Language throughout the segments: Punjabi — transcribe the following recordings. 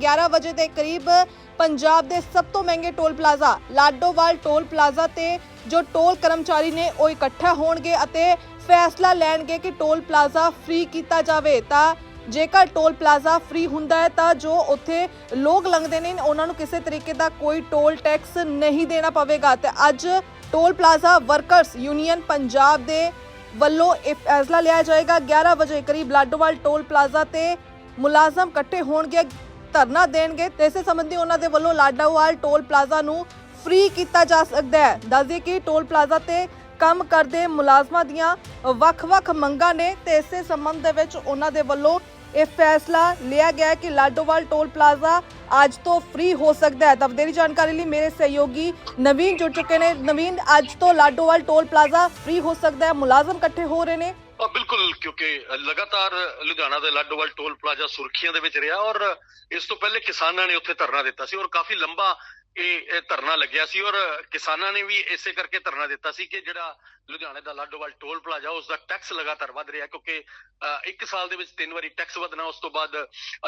11 ਵਜੇ ਦੇ ਕਰੀਬ ਪੰਜਾਬ ਦੇ ਸਭ ਤੋਂ ਮਹਿੰਗੇ toll plaza, Ladowal toll plaza ਤੇ ਜੋ ਟੋਲ ਕਰਮਚਾਰੀ ਨੇ ਉਹ ਇਕੱਠਾ ਹੋਣਗੇ ਅਤੇ ਫੈਸਲਾ ਲੈਣਗੇ ਕਿ ਟੋਲ ਪਲਾਜ਼ਾ ਫ੍ਰੀ ਕੀਤਾ ਜਾਵੇ। ਤਾਂ ਜੇਕਰ ਟੋਲ ਪਲਾਜ਼ਾ ਫ੍ਰੀ ਹੁੰਦਾ ਹੈ, ਤਾਂ ਜੋ ਉੱਥੇ ਲੋਕ ਲੰਘਦੇ ਨੇ, ਉਹਨਾਂ ਨੂੰ ਕਿਸੇ ਤਰੀਕੇ ਦਾ ਕੋਈ ਟੋਲ ਟੈਕਸ ਨਹੀਂ ਦੇਣਾ ਪਵੇਗਾ। ਤੇ ਅੱਜ toll plaza workers union Punjab ਦੇ ਵੱਲੋਂ ਇਹ ਫੈਸਲਾ ਲਿਆ ਜਾਏਗਾ। 11 ਵਜੇ ਕਰੀਬ ਲਾਡੋਵਾਲ ਟੋਲ ਪਲਾਜ਼ਾ ਤੇ ਮੁਲਾਜ਼ਮ ਇਕੱਠੇ ਹੋਣਗੇ। ਧਰਨਾ ਦੇਣਗੇ ਤੇ ਇਸੇ ਸੰਬੰਧੀ ਉਹਨਾਂ ਦੇ ਵੱਲੋਂ ਲਾਡੋਵਾਲ ਟੋਲ ਪਲਾਜ਼ਾ ਨੂੰ ਫ੍ਰੀ ਕੀਤਾ ਜਾ ਸਕਦਾ ਹੈ। ਦੱਸਦੇ ਕਿ ਟੋਲ ਪਲਾਜ਼ਾ ਤੇ ਕੰਮ ਕਰਦੇ ਮੁਲਾਜ਼ਮਾਂ ਦੀਆਂ ਵੱਖ-ਵੱਖ ਮੰਗਾਂ ਨੇ ਤੇ ਇਸੇ ਸੰਬੰਧ ਦੇ ਵਿੱਚ ਉਹਨਾਂ ਦੇ ਵੱਲੋਂ ਇਹ ਫੈਸਲਾ ਲਿਆ ਗਿਆ ਕਿ ਲਾਡੋਵਾਲ ਟੋਲ ਪਲਾਜ਼ਾ ਅੱਜ ਤੋਂ ਫ੍ਰੀ ਹੋ ਸਕਦਾ ਹੈ। ਤਾਂ ਵਧੇਰੀ ਜਾਣਕਾਰੀ ਲਈ ਮੇਰੇ ਸਹਿਯੋਗੀ ਨਵੀਨ ਜੁੜ ਚੁੱਕੇ ਨੇ। ਨਵੀਨ, ਅੱਜ ਤੋਂ ਲਾਡੋਵਾਲ ਟੋਲ ਪਲਾਜ਼ਾ ਫ੍ਰੀ ਹੋ ਸਕਦਾ ਹੈ। ਮੁਲਾਜ਼ਮ ਇਕੱਠੇ ਹੋ ਰਹੇ ਨੇ। ਬਿਲਕੁਲ, ਕਿਉਂਕਿ ਲਗਾਤਾਰ ਲੁਧਿਆਣਾ ਦੇ ਲਾਡੋਵਾਲ ਟੋਲ ਪਲਾਜ਼ਾ ਸੁਰਖੀਆਂ ਦੇ ਵਿੱਚ ਰਿਹਾ ਔਰ ਇਸ ਤੋਂ ਪਹਿਲੇ ਕਿਸਾਨਾਂ ਨੇ ਉੱਥੇ ਧਰਨਾ ਦਿੱਤਾ ਸੀ ਔਰ ਕਾਫੀ ਲੰਬਾ ਇਹ ਧਰਨਾ ਲੱਗਿਆ ਸੀ ਔਰ ਕਿਸਾਨਾਂ ਨੇ ਵੀ ਇਸੇ ਕਰਕੇ ਧਰਨਾ ਦਿੱਤਾ ਸੀ ਕਿ ਜਿਹੜਾ ਲੁਧਿਆਣੇ ਦਾ ਲਾਡੋਵਾਲ ਟੋਲ ਪਲਾਜ਼ਾ ਉਸ ਦਾ ਟੈਕਸ ਲਗਾਤਾਰ ਵਧ ਰਿਹਾ ਕਿਉਂਕਿ ਇੱਕ ਸਾਲ ਦੇ ਵਿੱਚ ਤਿੰਨ ਵਾਰੀ ਟੈਕਸ ਵਧਣਾ, ਉਸ ਤੋਂ ਬਾਅਦ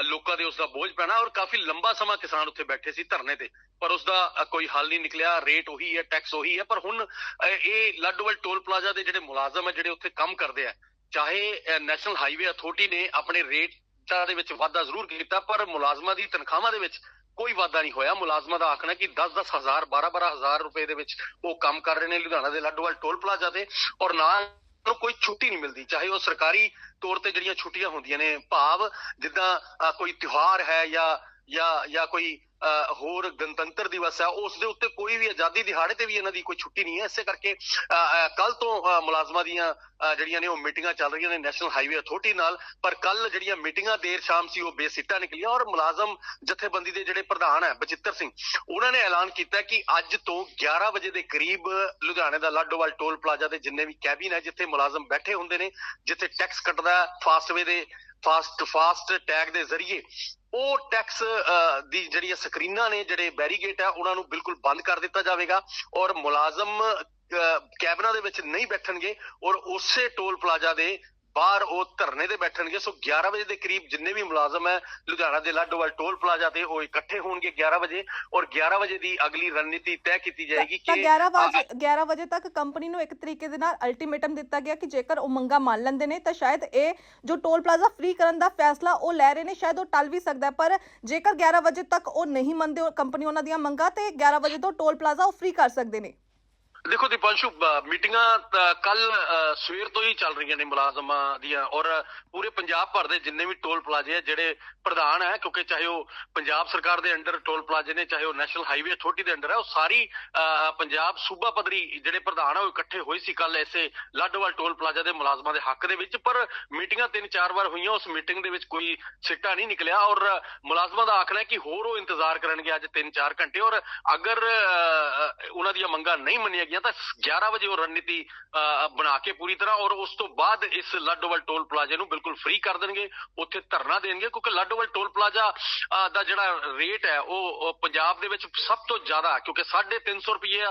ਲੋਕਾਂ ਦੇ ਉਸ ਦਾ ਬੋਝ ਪੈਣਾ ਔਰ ਕਾਫੀ ਲੰਬਾ ਸਮਾਂ ਕਿਸਾਨ ਉੱਥੇ ਬੈਠੇ ਸੀ ਧਰਨੇ ਤੇ। ਪਰ ਉਸ ਦਾ ਕੋਈ ਹੱਲ ਨਹੀਂ ਨਿਕਲਿਆ ਰੇਟ ਉਹੀ ਹੈ ਟੈਕਸ ਉਹੀ ਹੈ, ਪਰ ਹੁਣ ਇਹ ਲਾਡੋਵਾਲ ਟੋਲ ਪਲਾਜ਼ਾ ਦੇ ਜਿਹੜੇ ਮੁਲਾਜ਼ਮ ਹੈ, ਜਿਹੜੇ ਉੱਥੇ ਕੰਮ ਕਰਦੇ ਆ, ਚਾਹੇ ਨੈਸ਼ਨਲ ਹਾਈਵੇ ਅਥਾਰਟੀ ਨੇ ਆਪਣੇ ਰੇਟਾਂ ਦੇ ਵਿੱਚ ਵਾਧਾ ਜ਼ਰੂਰ ਕੀਤਾ, ਪਰ ਮੁਲਾਜ਼ਮਾਂ ਦੀ ਤਨਖਾਹਾਂ ਦੇ ਵਿੱਚ ਕੋਈ ਵਾਧਾ ਨਹੀਂ ਹੋਇਆ। ਮੁਲਾਜ਼ਮਾਂ ਦਾ ਆਖਣਾ ਕਿ 10-10 ਹਜ਼ਾਰ 12-12 ਹਜ਼ਾਰ ਰੁਪਏ ਦੇ ਵਿੱਚ ਉਹ ਕੰਮ ਕਰ ਰਹੇ ਨੇ ਲੁਧਿਆਣਾ ਦੇ ਲਾਡੋਵਾਲ ਟੋਲ ਪਲਾਜ਼ਾ ਤੇ ਔਰ ਨਾ ਨੂੰ ਕੋਈ ਛੁੱਟੀ ਨਹੀਂ ਮਿਲਦੀ। ਚਾਹੇ ਉਹ ਸਰਕਾਰੀ ਤੌਰ ਤੇ ਜਿਹੜੀਆਂ ਛੁੱਟੀਆਂ ਹੁੰਦੀਆਂ ਨੇ, ਭਾਵ ਜਿੱਦਾਂ ਕੋਈ ਤਿਉਹਾਰ ਹੈ ਜਾਂ ਜਾਂ ਜਾਂ ਕੋਈ ਹੋਰ ਗਣਤੰਤਰ ਦਿਵਸ ਹੈ ਉਸ ਦੇ ਉੱਤੇ ਕੋਈ ਵੀ ਆਜ਼ਾਦੀ ਦਿਹਾੜੇ ਤੇ ਵੀ ਇਹਨਾਂ ਦੀ ਕੋਈ ਛੁੱਟੀ ਨਹੀਂ ਹੈ। ਇਸੇ ਕਰਕੇ ਕੱਲ ਤੋਂ ਮੁਲਾਜ਼ਮਾਂ ਦੀਆਂ ਜਿਹੜੀਆਂ ਨੇ ਉਹ ਮੀਟਿੰਗਾਂ ਚੱਲ ਰਹੀਆਂ ਨੇ ਨੈਸ਼ਨਲ ਹਾਈਵੇ ਅਥਾਰਟੀ ਨਾਲ, ਪਰ ਕੱਲ ਜਿਹੜੀਆਂ ਮੀਟਿੰਗਾਂ ਦੇਰ ਸ਼ਾਮ ਸੀ, ਉਹ ਬੇਸਿੱਟਾ ਨਿਕਲੀਆਂ ਔਰ ਮੁਲਾਜ਼ਮ ਜਥੇਬੰਦੀ ਦੇ ਜਿਹੜੇ ਪ੍ਰਧਾਨ ਹੈ, ਬਚਿੱਤਰ ਸਿੰਘ, ਉਹਨਾਂ ਨੇ ਐਲਾਨ ਕੀਤਾ ਕਿ ਅੱਜ ਤੋਂ 11 ਵਜੇ ਦੇ ਕਰੀਬ ਲੁਧਿਆਣੇ ਦਾ ਲਾਡੋਵਾਲ ਟੋਲ ਪਲਾਜ਼ਾ ਦੇ ਜਿੰਨੇ ਵੀ ਕੈਬਿਨ ਹੈ, ਜਿੱਥੇ ਮੁਲਾਜ਼ਮ ਬੈਠੇ ਹੁੰਦੇ ਨੇ, ਜਿੱਥੇ ਟੈਕਸ ਕੱਟਦਾ, ਫਾਸਟਵੇ ਦੇ ਫਾਸਟ ਫਾਸਟ ਟੈਗ ਦੇ ਜ਼ਰੀਏ। ਉਹ ਟੈਕਸ ਦੀ ਜਿਹੜੀਆਂ ਸਕਰੀਨਾਂ ਨੇ ਜਿਹੜੇ ਬੈਰੀਗੇਟ ਆ ਉਹਨਾਂ ਨੂੰ ਬਿਲਕੁਲ ਬੰਦ ਕਰ ਦਿੱਤਾ ਜਾਵੇਗਾ ਔਰ ਮੁਲਾਜ਼ਮ ਅਹ, ਕੈਬਨਾਂ ਦੇ ਵਿੱਚ ਨਹੀਂ ਬੈਠਣਗੇ ਔਰ ਉਸੇ ਟੋਲ ਪਲਾਜ਼ਾ ਦੇ ਬਾਹਰ ਉਹ ਧਰਨੇ ਤੇ ਬੈਠਣਗੇ ਸੋ 11 ਵਜੇ ਦੇ ਕਰੀਬ ਜਿੰਨੇ ਵੀ ਮੁਲਾਜ਼ਮ ਹੈ ਲੁਧਿਆਣਾ ਦੇ ਲਾਡੋਵਾਲ ਟੋਲ ਪਲਾਜ਼ਾ ਤੇ ਉਹ ਇਕੱਠੇ ਹੋਣਗੇ 11 ਵਜੇ ਔਰ 11 ਵਜੇ ਦੀ ਅਗਲੀ ਰਣਨੀਤੀ ਤੈਅ ਕੀਤੀ ਜਾਏਗੀ ਕਿ 11 ਵਜੇ 11 ਵਜੇ ਤੱਕ ਕੰਪਨੀ ਨੂੰ ਇੱਕ ਤਰੀਕੇ ਦੇ ਨਾਲ ਅਲਟੀਮੇਟਮ ਦਿੱਤਾ ਗਿਆ ਕਿ ਜੇਕਰ ਉਹ ਮੰਗਾ ਮੰਨ ਲੈਂਦੇ ਨੇ ਤਾਂ ਸ਼ਾਇਦ ਇਹ ਜੋ ਟੋਲ ਪਲਾਜ਼ਾ ਫ੍ਰੀ ਕਰਨ ਦਾ ਫੈਸਲਾ ਉਹ ਲੈ ਰਹੇ ਨੇ ਸ਼ਾਇਦ ਉਹ ਟਲ ਵੀ ਸਕਦਾ ਪਰ ਜੇਕਰ 11 ਵਜੇ ਤੱਕ ਉਹ ਨਹੀਂ ਮੰਨਦੇ ਕੰਪਨੀ ਉਹਨਾਂ ਦੀਆਂ ਮੰਗਾਂ ਤੇ 11 ਵਜੇ ਤੋਂ ਟੋਲ ਪਲਾਜ਼ਾ ਉਹ ਫ੍ਰੀ ਕਰ ਸਕਦੇ ਨੇ। ਦੇਖੋ ਦੀਪਾਂਸ਼ੂ ਮੀਟਿੰਗਾਂ ਕੱਲ ਸਵੇਰ ਤੋਂ ਹੀ ਚੱਲ ਰਹੀਆਂ ਨੇ ਮੁਲਾਜ਼ਮਾਂ ਦੀਆਂ ਔਰ ਪੂਰੇ ਪੰਜਾਬ ਭਰ ਦੇ ਜਿੰਨੇ ਵੀ ਟੋਲ ਪਲਾਜ਼ੇ ਆ ਜਿਹੜੇ ਪ੍ਰਧਾਨ ਹੈ ਕਿਉਂਕਿ ਚਾਹੇ ਉਹ ਪੰਜਾਬ ਸਰਕਾਰ ਦੇ ਅੰਡਰ ਟੋਲ ਪਲਾਜ਼ੇ ਨੇ ਚਾਹੇ ਉਹ ਨੈਸ਼ਨਲ ਹਾਈਵੇ ਅਥਾਰਟੀ ਦੇ ਅੰਡਰ ਹੈ ਉਹ ਸਾਰੀ ਅ, ਪੰਜਾਬ ਸੂਬਾ ਪੱਧਰੀ ਜਿਹੜੇ ਪ੍ਰਧਾਨ ਆ ਉਹ ਇਕੱਠੇ ਹੋਏ ਸੀ ਕੱਲ ਐਸੇ ਲਾਡੋਵਾਲ ਟੋਲ ਪਲਾਜ਼ਾ ਦੇ ਮੁਲਾਜ਼ਮਾਂ ਦੇ ਹੱਕ ਦੇ ਵਿੱਚ ਪਰ ਮੀਟਿੰਗਾਂ ਤਿੰਨ ਚਾਰ ਵਾਰ ਹੋਈਆਂ ਉਸ ਮੀਟਿੰਗ ਦੇ ਵਿੱਚ ਕੋਈ ਸਿੱਟਾ ਨਹੀਂ ਨਿਕਲਿਆ ਔਰ ਮੁਲਾਜ਼ਮਾਂ ਦਾ ਆਖਣਾ ਹੈ ਕਿ ਹੋਰ ਉਹ ਇੰਤਜ਼ਾਰ ਕਰਨਗੇ ਅੱਜ 3-4 ਘੰਟੇ ਔਰ ਅਗਰ ਉਹਨਾਂ ਦੀਆਂ ਮੰਗਾਂ ਨਹੀਂ ਮੰਨੀਆਂ ਗਈਆਂ ਤਾਂ 11 ਵਜੇ ਉਹ ਰਣਨੀਤੀ ਅ, ਬਣਾ ਕੇ ਪੂਰੀ ਤਰ੍ਹਾਂ ਔਰ ਉਸ ਤੋਂ ਬਾਅਦ ਇਸ ਲਾਡੋਵਾਲ ਟੋਲ ਪਲਾਜ਼ੇ ਨੂੰ ਬਿਲਕੁਲ ਫ੍ਰੀ ਕਰ ਦੇਣਗੇ ਉੱਥੇ ਧਰਨਾ ਦੇਣਗੇ ਕਿਉਂਕਿ ਲਾਡੋਵਾਲ ਟੋਲ ਪਲਾਜ਼ਾ ਦਾ ਜਿਹੜਾ ਰੇਟ ਹੈ ਉਹ ਉਹ ਪੰਜਾਬ ਦੇ ਵਿੱਚ ਸਭ ਤੋਂ ਜ਼ਿਆਦਾ ਕਿਉਂਕਿ 350 ਰੁਪਏ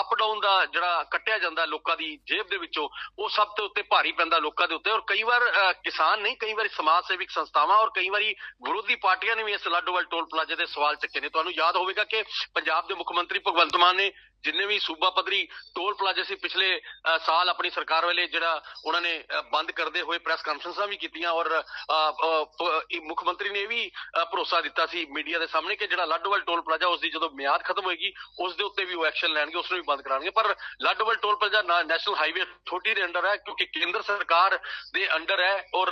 ਅਪ ਡਾਊਨ ਦਾ ਜਿਹੜਾ ਕੱਟਿਆ ਜਾਂਦਾ ਲੋਕਾਂ ਦੀ ਜੇਬ ਦੇ ਵਿੱਚੋਂ ਉਹ ਸਭ ਤੋਂ ਉੱਤੇ ਭਾਰੀ ਪੈਂਦਾ ਲੋਕਾਂ ਦੇ ਉੱਤੇ ਔਰ ਕਈ ਵਾਰ ਅ, ਕਿਸਾਨ ਨਹੀਂ ਕਈ ਵਾਰੀ ਸਮਾਜ ਸੇਵਿਕ ਸੰਸਥਾਵਾਂ ਔਰ ਕਈ ਵਾਰੀ ਵਿਰੋਧੀ ਪਾਰਟੀਆਂ ਨੇ ਵੀ ਇਸ ਲਾਡੋਵਾਲ ਟੋਲ ਪਲਾਜ਼ੇ ਦੇ ਸਵਾਲ ਚੱਕੇ ਨੇ। ਤੁਹਾਨੂੰ ਯਾਦ ਹੋਵੇਗਾ ਕਿ ਪੰਜਾਬ ਦੇ ਮੁੱਖ ਮੰਤਰੀ ਭਗਵੰਤ ਮਾਨ ਨੇ ਜਿੰਨੇ ਵੀ ਸੂਬਾ ਪੱਧਰੀ ਟੋਲ ਪਲਾਜ਼ੇ ਸੀ ਪਿਛਲੇ ਸਾਲ ਆਪਣੀ ਸਰਕਾਰ ਵੇਲੇ ਜਿਹੜਾ ਉਹਨਾਂ ਨੇ ਬੰਦ ਕਰਦੇ ਹੋਏ ਪ੍ਰੈਸ ਕਾਨਫਰੰਸਾਂ ਵੀ ਕੀਤੀਆਂ ਔਰ ਮੁੱਖ ਮੰਤਰੀ ਨੇ ਵੀ ਭਰੋਸਾ ਦਿੱਤਾ ਸੀ ਮੀਡੀਆ ਦੇ ਸਾਹਮਣੇ ਕਿ ਜਿਹੜਾ ਲਾਡੋਵਾਲ ਟੋਲ ਪਲਾਜ਼ਾ ਉਸ ਦੀ ਜਦੋਂ ਮਿਆਦ ਖਤਮ ਹੋਏਗੀ, ਉਸ ਦੇ ਉੱਤੇ ਵੀ ਉਹ ਐਕਸ਼ਨ ਲੈਣਗੇ, ਉਸ ਨੂੰ ਵੀ ਬੰਦ ਕਰਾਉਣਗੇ। ਪਰ Ladowal toll plaza national highway authority ਦੇ ਅੰਡਰ ਹੈ, ਕਿਉਂਕਿ ਕੇਂਦਰ ਸਰਕਾਰ ਦੇ ਅੰਡਰ ਹੈ ਔਰ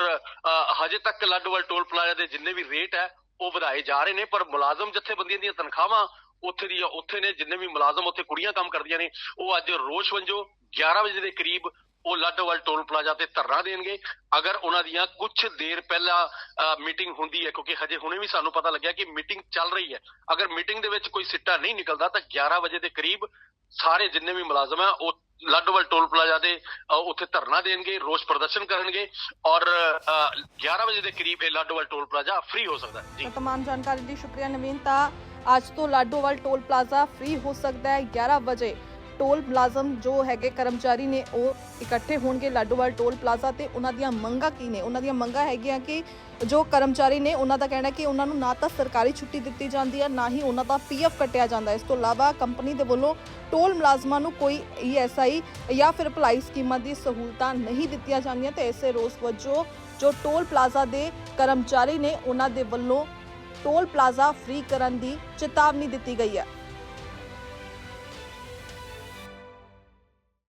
ਹਜੇ ਤੱਕ ਲਾਡੋਵਾਲ ਟੋਲ ਪਲਾਜ਼ਾ ਦੇ ਜਿੰਨੇ ਵੀ ਰੇਟ ਹੈ, ਉਹ ਵਧਾਏ ਜਾ ਰਹੇ ਨੇ, ਪਰ ਮੁਲਾਜ਼ਮ ਜਥੇਬੰਦੀਆਂ ਦੀਆਂ ਤਨਖਾਹਾਂ ਉੱਥੇ ਦੀਆਂ ਉੱਥੇ ਨੇ ਜਿੰਨੇ ਵੀ ਮੁਲਾਜ਼ਮ ਉੱਥੇ ਕੁੜੀਆਂ ਕੰਮ ਕਰਦੀਆਂ ਨੇ ਉਹ ਅੱਜ ਰੋਸ਼ ਵੰਜੋ 11 ਵਜੇ ਦੇ ਕਰੀਬ ਉਹ ਲਾਡੋਵਾਲ ਟੋਲ ਪਲਾਜ਼ਾ ਤੇ ਧਰਨਾ ਦੇਣਗੇ। ਅਗਰ ਉਹਨਾਂ ਦੀਆਂ ਕੁਝ ਦੇਰ ਪਹਿਲਾਂ ਮੀਟਿੰਗ ਹੁੰਦੀ ਹੈ ਕਿਉਂਕਿ ਹਜੇ ਹੁਣੇ ਵੀ ਸਾਨੂੰ ਪਤਾ ਲੱਗਿਆ ਕਿ ਮੀਟਿੰਗ ਚੱਲ ਰਹੀ ਹੈ। ਅਗਰ ਮੀਟਿੰਗ ਦੇ ਵਿੱਚ ਕੋਈ ਸਿੱਟਾ ਨਹੀਂ ਨਿਕਲਦਾ ਤਾਂ 11 ਵਜੇ ਦੇ ਕਰੀਬ ਸਾਰੇ ਜਿੰਨੇ ਵੀ ਮੁਲਾਜ਼ਮ ਆ ਉਹ ਲਾਡੋਵਾਲ ਟੋਲ ਪਲਾਜ਼ਾ ਦੇ ਉੱਥੇ ਧਰਨਾ ਦੇਣਗੇ ਰੋਸ ਪ੍ਰਦਰਸ਼ਨ ਕਰਨਗੇ ਔਰ ਅ, 11 ਵਜੇ ਦੇ ਕਰੀਬ ਇਹ ਲਾਡੋਵਾਲ ਟੋਲ ਪਲਾਜ਼ਾ ਫ੍ਰੀ ਹੋ ਸਕਦਾ ਜੀ। ਤਮਾਮ ਜਾਣਕਾਰੀ ਲਈ ਸ਼ੁਕਰੀਆ ਨਵੀਨ ਤਾਂ ਅੱਜ ਤੋਂ ਲਾਡੋਵਾਲ ਟੋਲ ਪਲਾਜ਼ਾ ਫ੍ਰੀ ਹੋ ਸਕਦਾ ਹੈ। 11 ਵਜੇ ਟੋਲ ਮੁਲਾਜ਼ਮ ਜੋ ਹੈਗੇ ਕਰਮਚਾਰੀ ਨੇ, ਉਹ ਇਕੱਠੇ ਹੋਣਗੇ ਲਾਡੋਵਾਲ ਟੋਲ ਪਲਾਜ਼ਾ ਤੇ ਉਹਨਾਂ ਦੀਆਂ ਮੰਗਾਂ ਕੀ ਨੇ? ਉਹਨਾਂ ਦੀਆਂ ਮੰਗਾਂ ਹੈਗੀਆਂ ਕਿ ਜੋ ਕਰਮਚਾਰੀ ਨੇ, ਉਹਨਾਂ ਦਾ ਕਹਿਣਾ ਕਿ ਉਹਨਾਂ ਨੂੰ ਨਾ ਤਾਂ ਸਰਕਾਰੀ ਛੁੱਟੀ ਦਿੱਤੀ ਜਾਂਦੀ ਹੈ, ਨਾ ਹੀ ਉਹਨਾਂ ਦਾ ਪੀਐਫ ਕੱਟਿਆ ਜਾਂਦਾ ਇਸ ਤੋਂ ਇਲਾਵਾ ਕੰਪਨੀ ਦੇ ਵੱਲੋਂ ਟੋਲ ਮੁਲਾਜ਼ਮਾਂ ਨੂੰ ਕੋਈ ਈਐਸਆਈ ਜਾਂ ਫਿਰ ਭਲਾਈ ਸਕੀਮਾਂ ਦੀ ਸਹੂਲਤਾਂ ਨਹੀਂ ਦਿੱਤੀਆਂ ਜਾਂਦੀਆਂ ਤੇ ਇਸੇ ਰੋਸ ਵਜੋਂ ਜੋ ਟੋਲ ਪਲਾਜ਼ਾ ਦੇ ਕਰਮਚਾਰੀ ਨੇ, ਉਹਨਾਂ ਦੇ ਵੱਲੋਂ ਟੋਲ ਪਲਾਜ਼ਾ ਫ੍ਰੀ ਕਰਨ ਦੀ ਚੇਤਾਵਨੀ ਦਿੱਤੀ ਗਈ ਹੈ।